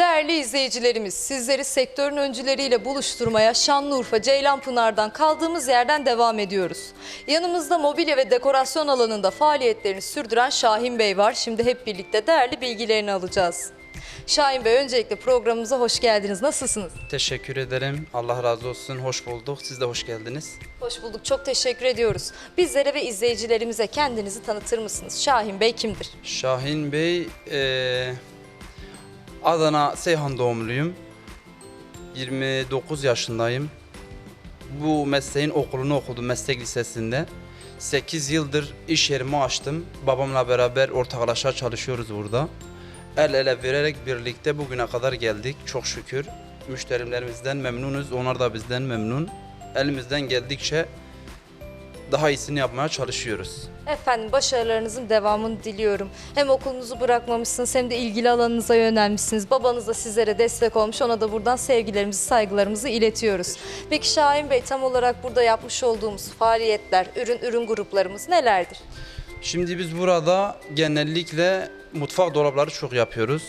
Değerli izleyicilerimiz, sizleri sektörün öncüleriyle buluşturmaya Şanlıurfa Ceylanpınar'dan kaldığımız yerden devam ediyoruz. Yanımızda mobilya ve dekorasyon alanında faaliyetlerini sürdüren Şahin Bey var. Şimdi hep birlikte değerli bilgilerini alacağız. Şahin Bey öncelikle programımıza hoş geldiniz. Nasılsınız? Teşekkür ederim. Allah razı olsun. Hoş bulduk. Siz de hoş geldiniz. Hoş bulduk. Çok teşekkür ediyoruz. Bizlere ve izleyicilerimize kendinizi tanıtır mısınız? Şahin Bey kimdir? Şahin Bey, eee, Adana Seyhan doğumluyum. 29 yaşındayım. Bu mesleğin okulunu okudum meslek lisesinde. 8 yıldır iş yerimi açtım. Babamla beraber ortaklaşa çalışıyoruz burada. El ele vererek birlikte bugüne kadar geldik çok şükür. Müşterilerimizden memnunuz, onlar da bizden memnun. Elimizden geldikçe daha iyisini yapmaya çalışıyoruz. Efendim başarılarınızın devamını diliyorum. Hem okulunuzu bırakmamışsınız hem de ilgili alanınıza yönelmişsiniz. Babanız da sizlere destek olmuş. Ona da buradan sevgilerimizi, saygılarımızı iletiyoruz. Peki Şahin Bey tam olarak burada yapmış olduğumuz faaliyetler, ürün ürün gruplarımız nelerdir? Şimdi biz burada genellikle mutfak dolapları çok yapıyoruz.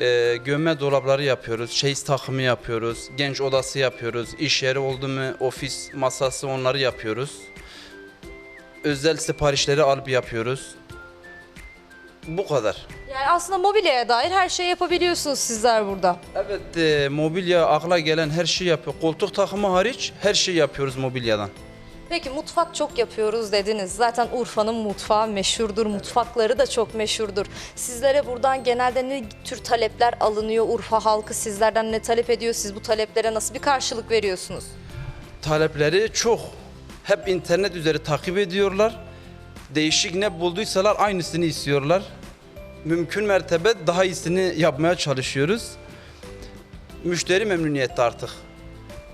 Ee, gömme dolapları yapıyoruz, çeyiz takımı yapıyoruz, genç odası yapıyoruz, iş yeri oldu mu ofis masası onları yapıyoruz. Özel siparişleri alıp yapıyoruz. Bu kadar. Yani aslında mobilyaya dair her şeyi yapabiliyorsunuz sizler burada. Evet, e, mobilya akla gelen her şeyi yapıyor. Koltuk takımı hariç her şeyi yapıyoruz mobilyadan. Peki mutfak çok yapıyoruz dediniz. Zaten Urfa'nın mutfağı meşhurdur, mutfakları da çok meşhurdur. Sizlere buradan genelde ne tür talepler alınıyor? Urfa halkı sizlerden ne talep ediyor? Siz bu taleplere nasıl bir karşılık veriyorsunuz? talepleri çok. Hep internet üzeri takip ediyorlar. Değişik ne bulduysalar aynısını istiyorlar. Mümkün mertebe daha iyisini yapmaya çalışıyoruz. Müşteri memnuniyeti artık.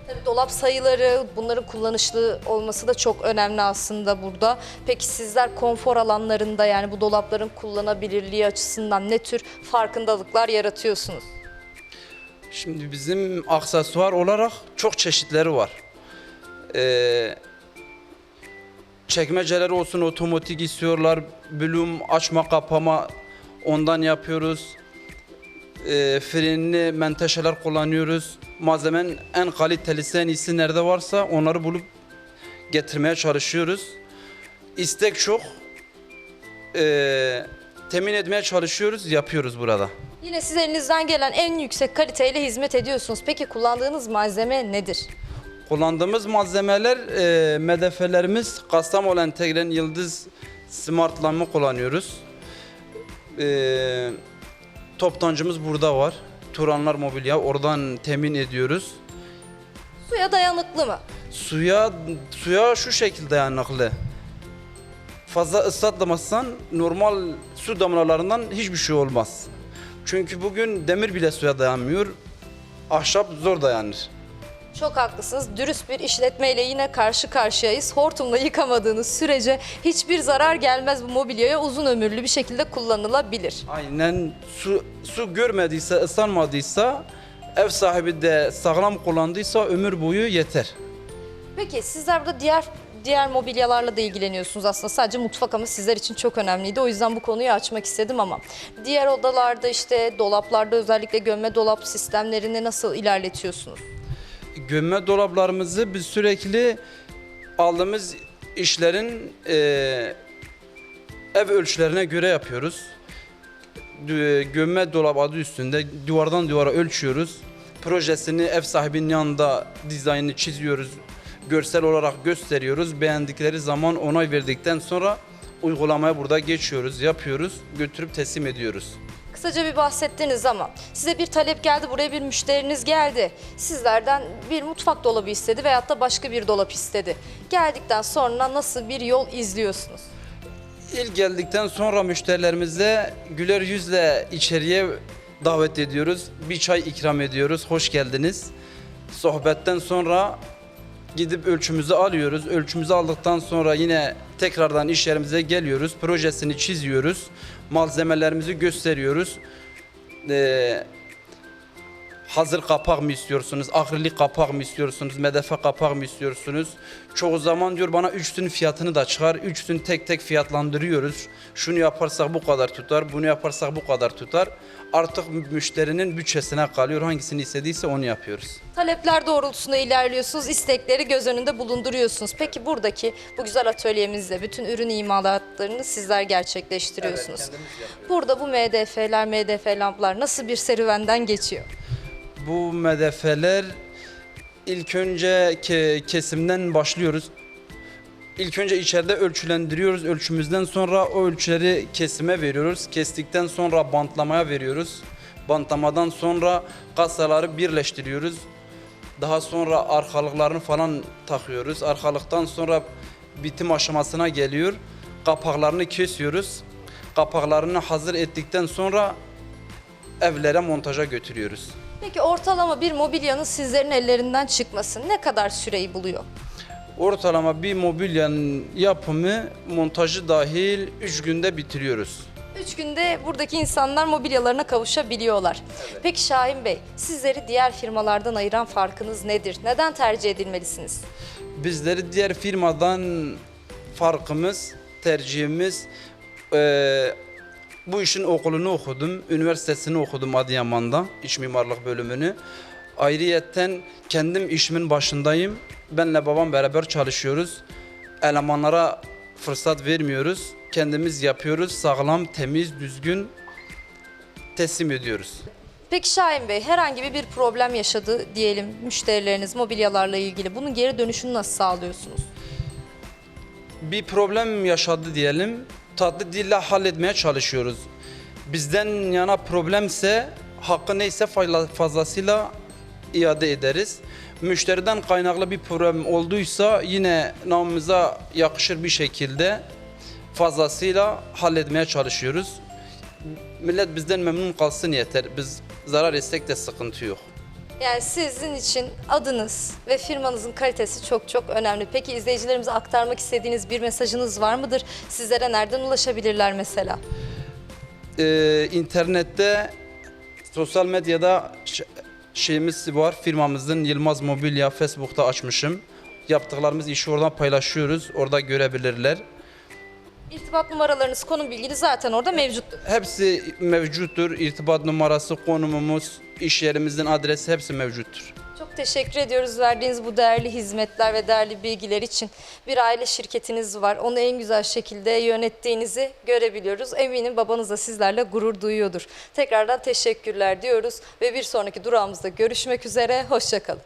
Tabii dolap sayıları, bunların kullanışlı olması da çok önemli aslında burada. Peki sizler konfor alanlarında yani bu dolapların kullanabilirliği açısından ne tür farkındalıklar yaratıyorsunuz? Şimdi bizim aksesuar olarak çok çeşitleri var. Ee, çekmeceler olsun otomatik istiyorlar. Bölüm açma kapama ondan yapıyoruz. Ee, frenli menteşeler kullanıyoruz. Malzemenin en kalitelisi en iyisi nerede varsa onları bulup getirmeye çalışıyoruz. İstek çok. Ee, temin etmeye çalışıyoruz, yapıyoruz burada. Yine siz elinizden gelen en yüksek kaliteyle hizmet ediyorsunuz. Peki kullandığınız malzeme nedir? Kullandığımız malzemeler e, medefelerimiz Kastamonu Entegre'nin Yıldız Smart Lamp'ı kullanıyoruz. E, toptancımız burada var. Turanlar Mobilya oradan temin ediyoruz. Suya dayanıklı mı? Suya suya şu şekilde dayanıklı. Fazla ıslatlamazsan normal su damlalarından hiçbir şey olmaz. Çünkü bugün demir bile suya dayanmıyor. Ahşap zor dayanır. Çok haklısınız. Dürüst bir işletmeyle yine karşı karşıyayız. Hortumla yıkamadığınız sürece hiçbir zarar gelmez bu mobilyaya uzun ömürlü bir şekilde kullanılabilir. Aynen su su görmediyse, ıslanmadıysa, ev sahibi de sağlam kullandıysa ömür boyu yeter. Peki sizler burada diğer diğer mobilyalarla da ilgileniyorsunuz aslında sadece mutfak ama sizler için çok önemliydi. O yüzden bu konuyu açmak istedim ama diğer odalarda işte dolaplarda özellikle gömme dolap sistemlerini nasıl ilerletiyorsunuz? Gömme dolaplarımızı biz sürekli aldığımız işlerin eee, ev ölçülerine göre yapıyoruz. Gömme dolap adı üstünde duvardan duvara ölçüyoruz. Projesini ev sahibinin yanında dizaynını çiziyoruz. Görsel olarak gösteriyoruz. Beğendikleri zaman onay verdikten sonra uygulamaya burada geçiyoruz, yapıyoruz, götürüp teslim ediyoruz. Kısaca bir bahsettiniz ama size bir talep geldi, buraya bir müşteriniz geldi. Sizlerden bir mutfak dolabı istedi veyahut da başka bir dolap istedi. Geldikten sonra nasıl bir yol izliyorsunuz? İlk geldikten sonra müşterilerimize güler yüzle içeriye davet ediyoruz. Bir çay ikram ediyoruz. Hoş geldiniz. Sohbetten sonra gidip ölçümüzü alıyoruz. Ölçümüzü aldıktan sonra yine tekrardan iş yerimize geliyoruz. Projesini çiziyoruz. Malzemelerimizi gösteriyoruz. Ee, hazır kapak mı istiyorsunuz, akrilik kapak mı istiyorsunuz, medefe kapak mı istiyorsunuz? Çoğu zaman diyor bana üçünün fiyatını da çıkar, üçünü tek tek fiyatlandırıyoruz. Şunu yaparsak bu kadar tutar, bunu yaparsak bu kadar tutar. Artık müşterinin bütçesine kalıyor, hangisini istediyse onu yapıyoruz. Talepler doğrultusunda ilerliyorsunuz, istekleri göz önünde bulunduruyorsunuz. Peki buradaki bu güzel atölyemizde bütün ürün imalatlarını sizler gerçekleştiriyorsunuz. Burada bu MDF'ler, MDF lamplar nasıl bir serüvenden geçiyor? Bu medefeler ilk önce ke- kesimden başlıyoruz. İlk önce içeride ölçülendiriyoruz. Ölçümüzden sonra o ölçüleri kesime veriyoruz. Kestikten sonra bantlamaya veriyoruz. Bantlamadan sonra kasaları birleştiriyoruz. Daha sonra arkalıklarını falan takıyoruz. Arkalıktan sonra bitim aşamasına geliyor. Kapaklarını kesiyoruz. Kapaklarını hazır ettikten sonra evlere montaja götürüyoruz. Peki ortalama bir mobilyanın sizlerin ellerinden çıkması ne kadar süreyi buluyor? Ortalama bir mobilyanın yapımı, montajı dahil 3 günde bitiriyoruz. Üç günde buradaki insanlar mobilyalarına kavuşabiliyorlar. Peki Şahin Bey, sizleri diğer firmalardan ayıran farkınız nedir? Neden tercih edilmelisiniz? Bizleri diğer firmadan farkımız, tercihimiz eee, bu işin okulunu okudum, üniversitesini okudum Adıyaman'da, iç mimarlık bölümünü. Ayrıyetten kendim işimin başındayım. Benle babam beraber çalışıyoruz. Elemanlara fırsat vermiyoruz. Kendimiz yapıyoruz. Sağlam, temiz, düzgün teslim ediyoruz. Peki Şahin Bey, herhangi bir problem yaşadı diyelim müşterileriniz mobilyalarla ilgili. Bunun geri dönüşünü nasıl sağlıyorsunuz? bir problem yaşadı diyelim. Tatlı dille halletmeye çalışıyoruz. Bizden yana problemse hakkı neyse fazla- fazlasıyla iade ederiz. Müşteriden kaynaklı bir problem olduysa yine namımıza yakışır bir şekilde fazlasıyla halletmeye çalışıyoruz. Millet bizden memnun kalsın yeter. Biz zarar etsek de sıkıntı yok. Yani sizin için adınız ve firmanızın kalitesi çok çok önemli. Peki izleyicilerimize aktarmak istediğiniz bir mesajınız var mıdır? Sizlere nereden ulaşabilirler mesela? Ee, internette sosyal medyada şeyimiz var. Firmamızın Yılmaz Mobilya Facebook'ta açmışım. Yaptıklarımız işi oradan paylaşıyoruz. Orada görebilirler. İrtibat numaralarınız, konum bilginiz zaten orada mevcuttur. Hepsi mevcuttur. İrtibat numarası, konumumuz, iş yerimizin adresi hepsi mevcuttur. Çok teşekkür ediyoruz verdiğiniz bu değerli hizmetler ve değerli bilgiler için. Bir aile şirketiniz var. Onu en güzel şekilde yönettiğinizi görebiliyoruz. Eminim babanız da sizlerle gurur duyuyordur. Tekrardan teşekkürler diyoruz ve bir sonraki durağımızda görüşmek üzere. Hoşçakalın.